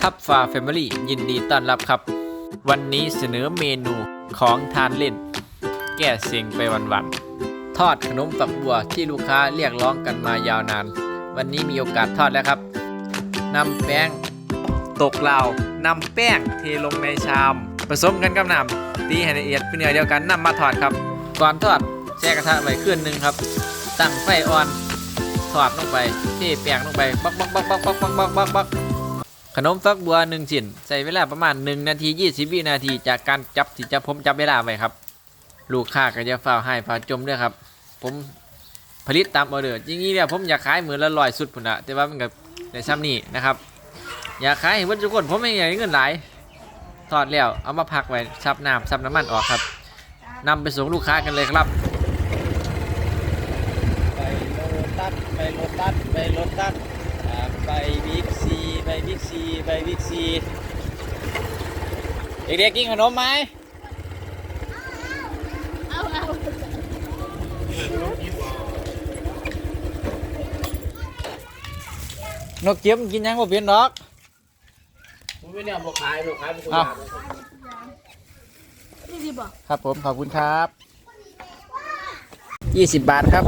ทับฟ้าแฟมิลี่ยินดีต้อนรับครับ วันนี้เสนอเมนูของทานเล่น แก้เซ็งไปวันๆทอดขนมฝักบัวที่ลูกค้าเรียกร้องกันมายาวนาน วันนี้มีโอกาสทอดแล้วครับนำแป้ง ตกเหลานำแป้งเทลงในชาม ผสมกันกับน้ำตีให้ละเอียดเป็นเนื้อเดียวกันนำมาทอดครับ ก่อนทอดแช่กระทะไว้ขึ้นหนึ่งครับ ตั้งไฟอ่อนทอดลงไปเทแป้งลงไปบักบักบักบักบักบักบักบักบัก ขนมฟักบัวหนึ่งชิ้นใส่เวลาประมาณ1นาที20วินาทีจากการจับที่จะผมจับเวลาไว้ครับ ลูกค้าก็จะฝ้าให้ฝ้าจมด้วยครับ ผมผลิตตามออเดอร์จริงๆเนี่ยผมอยากขายหมือละร้อยสุดพุ่นะแต่ว่ามันก็ในซ้ำนี่นะครับ อยากขายให้เพื่อนทุกคนผมไม่อยากได้เงินหลายทอดแล้วเอามาพักไว้ซับน้ำซับน้ำมันออกครับนำไปส่งลูกค้ากันเลยครับไปโลตัสไปโลตัสไปโลตัสไปบิ๊กซีไป บิ๊กซีไปบิ๊กซีเด็กๆกินขนมไหมเอาเอานกเจี๊ยบมันกินยังบ่เป็นดอกผมไม่เนี่ยบอกขายบอกขายเป็นคนอ้ายนี่ดีบอกครับผมขอบคุณครับ 20 บาทครับ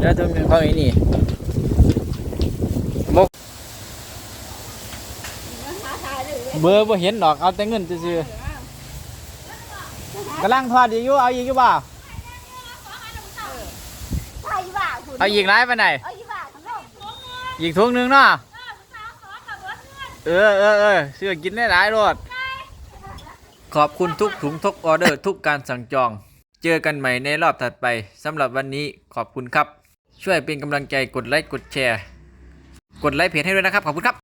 แล้วตัวนึงเขาไอ้นี่มก ท้าทาย เลยเบอร์บ่เห็นดอกเอาแต่เงินซื่อๆกำลังทอดอีกอยู่เอาอีกอยู่บ่าใช่ว่าคุณเอาอีกไรไปไหนเอาอีว่าทั้งโลกอีกถุงหนึงเนาะเออเออเออซื้อกินได้หลายรสขอบคุณทุกถุงทุกออเดอร์ทุกการสั่งจอง เจอกันใหม่ในรอบถัดไปสำหรับวันนี้ขอบคุณครับ ช่วยเป็นกำลังใจกดไลค์กดแชร์ กดไลค์เพจให้ด้วยนะครับ ขอบคุณครับ